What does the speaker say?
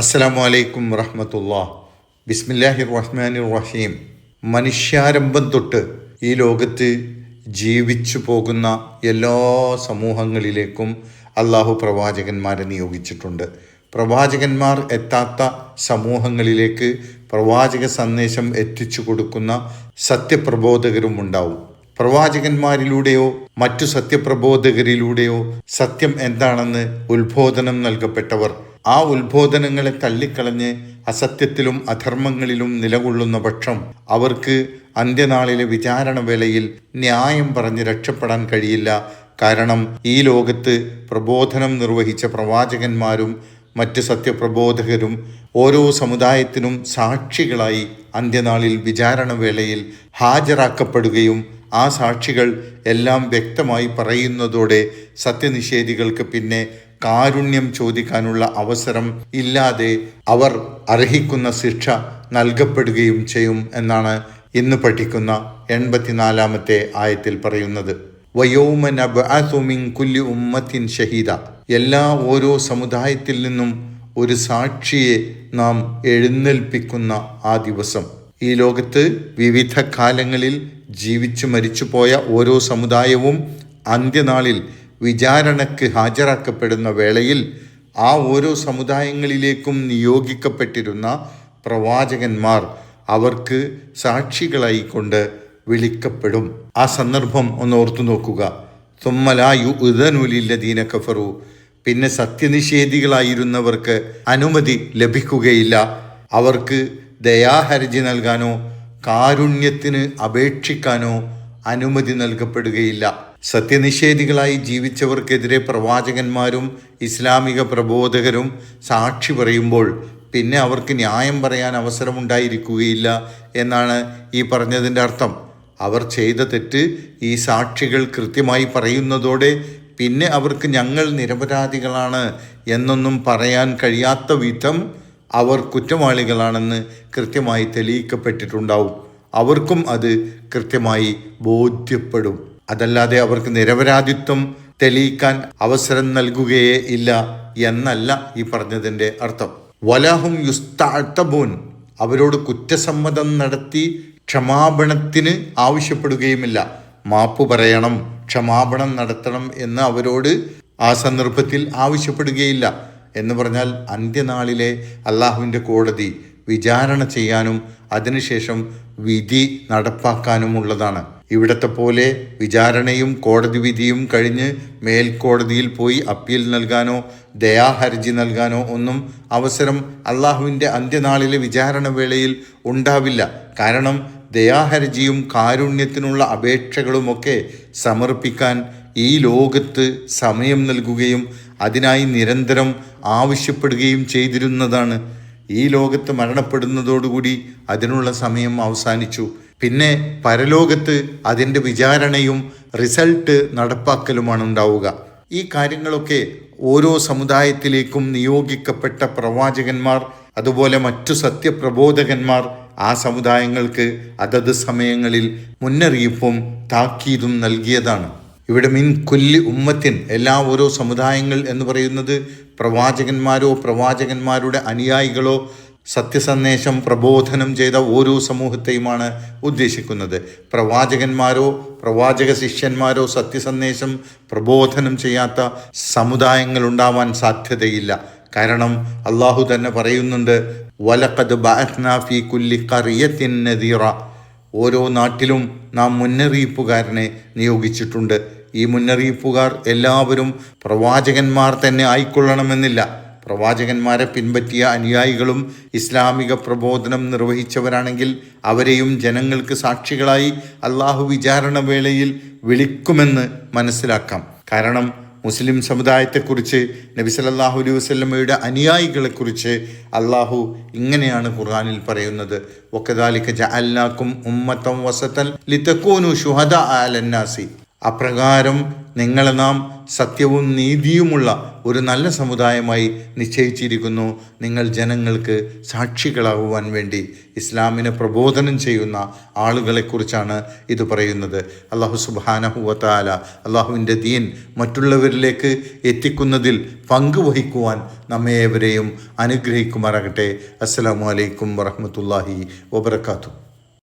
അസ്സലാമു അലൈക്കും വറഹമത്തുള്ള. ബിസ്മില്ലാഹി റഹ്മാൻ റഹീം മനുഷ്യാരംഭം തൊട്ട് ഈ ലോകത്ത് ജീവിച്ചു പോകുന്ന എല്ലാ സമൂഹങ്ങളിലേക്കും അള്ളാഹു പ്രവാചകന്മാരെ നിയോഗിച്ചിട്ടുണ്ട്. പ്രവാചകന്മാർ എത്താത്ത സമൂഹങ്ങളിലേക്ക് പ്രവാചക സന്ദേശം എത്തിച്ചു കൊടുക്കുന്ന സത്യപ്രബോധകരും ഉണ്ടാവും. പ്രവാചകന്മാരിലൂടെയോ മറ്റു സത്യപ്രബോധകരിലൂടെയോ സത്യം എന്താണെന്ന് ഉത്ബോധനം നൽകപ്പെട്ടവർ ആ ഉത്ബോധനങ്ങളെ തള്ളിക്കളഞ്ഞ് അസത്യത്തിലും അധർമ്മങ്ങളിലും നിലകൊള്ളുന്ന പക്ഷം അവർക്ക് അന്ത്യനാളിലെ വിചാരണ വേളയിൽ ന്യായം പറഞ്ഞ് രക്ഷപ്പെടാൻ കഴിയില്ല. കാരണം ഈ ലോകത്ത് പ്രബോധനം നിർവഹിച്ച പ്രവാചകന്മാരും മറ്റ് സത്യപ്രബോധകരും ഓരോ സമുദായത്തിനും സാക്ഷികളായി അന്ത്യനാളിൽ വിചാരണ വേളയിൽ ഹാജരാക്കപ്പെടുകയും ആ സാക്ഷികൾ എല്ലാം വ്യക്തമായി പറയുന്നതോടെ സത്യനിഷേധികൾക്ക് പിന്നെ കാരുണ്യം ചോദിക്കാനുള്ള അവസരം ഇല്ലാതെ അവർ അർഹിക്കുന്ന ശിക്ഷ നൽകപ്പെടുകയും ചെയ്യും എന്നാണ് ഇന്ന് പഠിക്കുന്ന എൺപത്തിനാലാമത്തെ ആയത്തിൽ പറയുന്നത്. കുല്ലി ഉമ്മത്തിൻ ഷഹീദ. എല്ലാ ഓരോ സമുദായത്തിൽ നിന്നും ഒരു സാക്ഷിയെ നാം എഴുന്നേൽപ്പിക്കുന്ന ആ ദിവസം. ഈ ലോകത്ത് വിവിധ കാലങ്ങളിൽ ജീവിച്ചു മരിച്ചുപോയ ഓരോ സമുദായവും അന്ത്യനാളിൽ വിചാരണയ്ക്ക് ഹാജരാക്കപ്പെടുന്ന വേളയിൽ ആ ഓരോ സമുദായങ്ങളിലേക്കും നിയോഗിക്കപ്പെട്ടിരുന്ന പ്രവാചകന്മാർ അവർക്ക് സാക്ഷികളായിക്കൊണ്ട് വിളിക്കപ്പെടും. ആ സന്ദർഭം ഒന്ന് ഓർത്തു നോക്കുക. തുമ്മലായു ഉദനുലില്ലദീന കഫറു പിന്നെ സത്യനിഷേധികളായിരുന്നവർക്ക് അനുമതി ലഭിക്കുകയില്ല. അവർക്ക് ദയാഹർജി നൽകാനോ കാരുണ്യത്തിന് അപേക്ഷിക്കാനോ അനുമതി നൽകപ്പെടുകയില്ല. സത്യനിഷേധികളായി ജീവിച്ചവർക്കെതിരെ പ്രവാചകന്മാരും ഇസ്ലാമിക പ്രബോധകരും സാക്ഷി പറയുമ്പോൾ പിന്നെ അവർക്ക് ന്യായം പറയാൻ അവസരമുണ്ടായിരിക്കുകയില്ല എന്നാണ് ഈ പറഞ്ഞതിന്റെ അർത്ഥം. അവർ ചെയ്ത തെറ്റ് ഈ സാക്ഷികൾ കൃത്യമായി പറയുന്നതോടെ പിന്നെ അവർക്ക് ഞങ്ങൾ നിരപരാധികളാണ് എന്നൊന്നും പറയാൻ കഴിയാത്ത വിധം അവർ കുറ്റവാളികളാണെന്ന് കൃത്യമായി തെളിയിക്കപ്പെട്ടിട്ടുണ്ടാവും. അവർക്കും അത് കൃത്യമായി ബോധ്യപ്പെടും. അതല്ലാതെ അവർക്ക് നിരപരാധിത്വം തെളിയിക്കാൻ അവസരം നൽകുകയേ ഇല്ല എന്നല്ല ഈ പറഞ്ഞതിന്റെ അർത്ഥം. വലഹും യുസ്താഴ്ത്തബൂൻ അവരോട് കുറ്റസമ്മതം നടത്തി ക്ഷമാപണത്തിന് ആവശ്യപ്പെടുകയുമില്ല. മാപ്പ് പറയണം ക്ഷമാപണം നടത്തണം എന്ന് അവരോട് ആ സന്ദർഭത്തിൽ ആവശ്യപ്പെടുകയില്ല എന്ന് പറഞ്ഞാൽ അന്ത്യനാളിലെ അള്ളാഹുവിന്റെ കോടതി വിചാരണ ചെയ്യാനും അതിനുശേഷം വിധി നടപ്പാക്കാനുമുള്ളതാണ്. ഇവിടത്തെ പോലെ വിചാരണയും കോടതി വിധിയും കഴിഞ്ഞ് മേൽക്കോടതിയിൽ പോയി അപ്പീൽ നൽകാനോ ദയാഹർജി നൽകാനോ ഒന്നും അവസരം അള്ളാഹുവിന്റെ അന്ത്യനാളിലെ വിചാരണ വേളയിൽ ഉണ്ടാവില്ല. കാരണം ദയാഹർജിയും കാരുണ്യത്തിനുള്ള അപേക്ഷകളുമൊക്കെ സമർപ്പിക്കാൻ ഈ ലോകത്ത് സമയം നൽകുകയും അതിനായി നിരന്തരം ആവശ്യപ്പെടുകയും ചെയ്തിരുന്നതാണ്. ഈ ലോകത്ത് മരണപ്പെടുന്നതോടുകൂടി അതിനുള്ള സമയം അവസാനിച്ചു. പിന്നെ പരലോകത്ത് അതിന്റെ വിചാരണയും റിസൾട്ട് നടപ്പാക്കലുമാണ് ഉണ്ടാവുക. ഈ കാര്യങ്ങളൊക്കെ ഓരോ സമുദായത്തിലേക്കും നിയോഗിക്കപ്പെട്ട പ്രവാചകന്മാർ അതുപോലെ മറ്റു സത്യപ്രബോധകന്മാർ ആ സമുദായങ്ങൾക്ക് അതത് സമയങ്ങളിൽ മുന്നറിയിപ്പും താക്കീതും നൽകിയതാണ്. ഇവിടെ മിൻ കുല്ലി ഉമ്മത്തിൻ എല്ലാ ഓരോ സമുദായങ്ങൾ എന്ന് പറയുന്നത് പ്രവാചകന്മാരോ പ്രവാചകന്മാരുടെ അനുയായികളോ സത്യസന്ദേശം പ്രബോധനം ചെയ്ത ഓരോ സമൂഹത്തെയുമാണ് ഉദ്ദേശിക്കുന്നത്. പ്രവാചകന്മാരോ പ്രവാചക ശിഷ്യന്മാരോ സത്യസന്ദേശം പ്രബോധനം ചെയ്യാത്ത സമുദായങ്ങൾ ഉണ്ടാവാൻ സാധ്യതയില്ല. കാരണം അള്ളാഹു തന്നെ പറയുന്നുണ്ട് വലക്കത് ബാഹ്നാഫി കുല്ലി കറിയത്തിൻ നദീറ. ഓരോ നാട്ടിലും നാം മുന്നറിയിപ്പുകാരനെ നിയോഗിച്ചിട്ടുണ്ട്. ഈ മുന്നറിയിപ്പുകാർ എല്ലാവരും പ്രവാചകന്മാർ തന്നെ ആയിക്കൊള്ളണമെന്നില്ല. പ്രവാചകന്മാരെ പിൻപറ്റിയ അനുയായികളും ഇസ്ലാമിക പ്രബോധനം നിർവഹിച്ചവരാണെങ്കിൽ അവരെയും ജനങ്ങൾക്ക് സാക്ഷികളായി അള്ളാഹു വിചാരണ വേളയിൽ വിളിക്കുമെന്ന് മനസ്സിലാക്കാം. കാരണം മുസ്ലിം സമുദായത്തെക്കുറിച്ച് നബി സല്ലല്ലാഹു അലൈഹി വസല്ലമയുടെ അനുയായികളെക്കുറിച്ച് അള്ളാഹു ഇങ്ങനെയാണ് ഖുർആനിൽ പറയുന്നത്. ഒക്കദാലിക്ക ജഅല്ലാക്കും ഉമ്മത്തം വസത്തൻ ലിത്തക്കോനു ഷുഹദ അലന്നാസി. അപ്രകാരം നിങ്ങളെ നാം സത്യവും നീതിയുമുള്ള ഒരു നല്ല സമുദായമായി നിശ്ചയിച്ചിരിക്കുന്നു. നിങ്ങൾ ജനങ്ങൾക്ക് സാക്ഷികളാകുവാൻ വേണ്ടി ഇസ്ലാമിനെ പ്രബോധനം ചെയ്യുന്ന ആളുകളെക്കുറിച്ചാണ് ഇത് പറയുന്നത്. അള്ളാഹു സുബാനഹുവത്താല അള്ളാഹുവിന്റെ ദീൻ മറ്റുള്ളവരിലേക്ക് എത്തിക്കുന്നതിൽ പങ്കുവഹിക്കുവാൻ നമ്മെ ഏവരെയും അനുഗ്രഹിക്കുമാറാകട്ടെ. അസ്സലാമു അലൈക്കും വറഹമത്തല്ലാഹി വബർക്കാത്തു